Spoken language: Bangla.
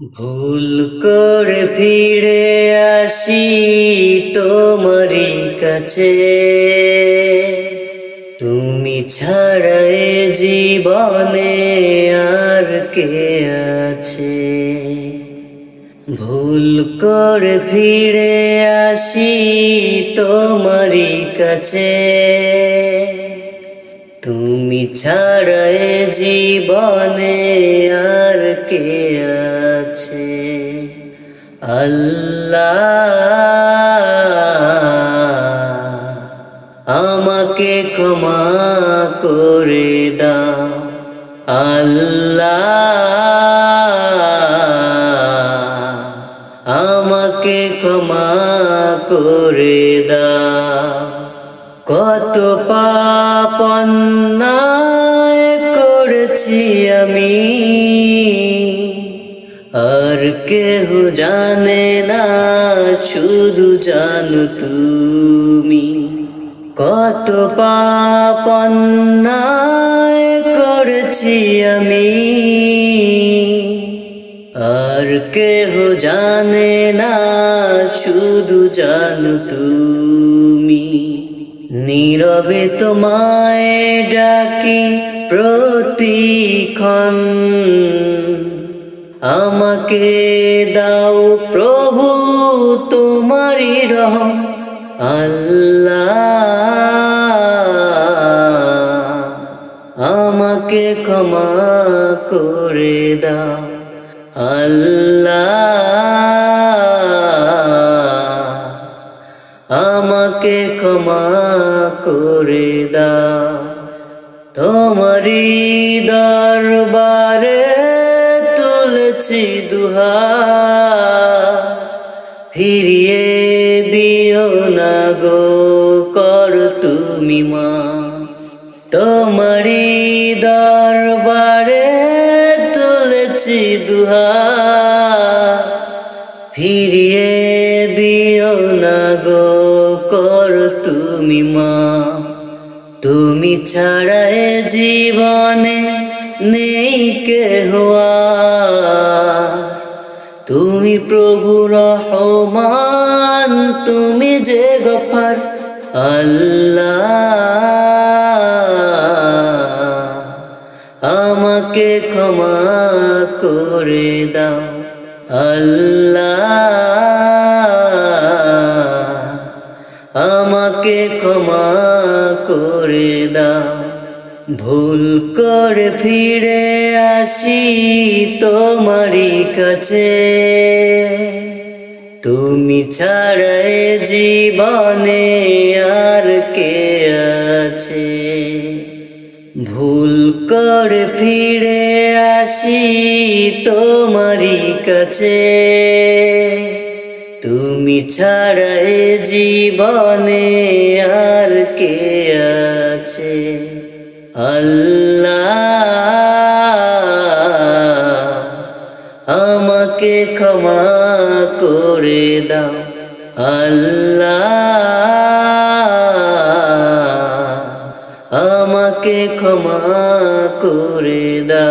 ভুল করে ফিরে আসি তোমারই কাছে। তুমি ছাড়া এ জীবনে আর কে আছে? ভুল করে ফিরে আসি তোমারই কাছে। তুমি ছাড়া এ জীবনে আমাকে ক্ষমা করে দাও। আল্লাহ আমাকে ক্ষমা করে দাও। কত পাপ করেছি আমি, আর কেহ জানে না, শুধু জানো তুমি। কত পাপ অন্যায় করেছি আমি। আর কেহ জানে না, শুধু জানো তুমি। নীরবে তোমায় ডাকি প্রতিক্ষণ। আমাকে দাও প্রভু তোমারই রহম। আল্লাহ আমাকে ক্ষমা করে দাও। আল্লাহ আমাকে ক্ষমা করে দাও। তোমারি দরবারে তুলছি দুহা, ফিরিয়ে গো কর তুমি মা। তোমারি দরবারে তুলছি দুহা। ফিরিয়ে দিও না গো কর তুমি মা। তুমি ছাড়া এ জীবনে নেই কে হওয়া তুমি প্রভু রহমান, তুমি যে আল্লাহ, আমাকে ক্ষমা করে দাও। আল্লাহ, আমাকে ক্ষমা করে দাও। ভুল করে ফিরে আসি তোমারই কাছে। তুমি ছাড়া জীবনে ফিরে আসি তোমারই কাছে। তুমি ছাড়া জীবনে আর কে আছে? আল্লাহ, আমাকে ক্ষমা করে দাও। আল্লাহ, আমাকে ক্ষমা করে দা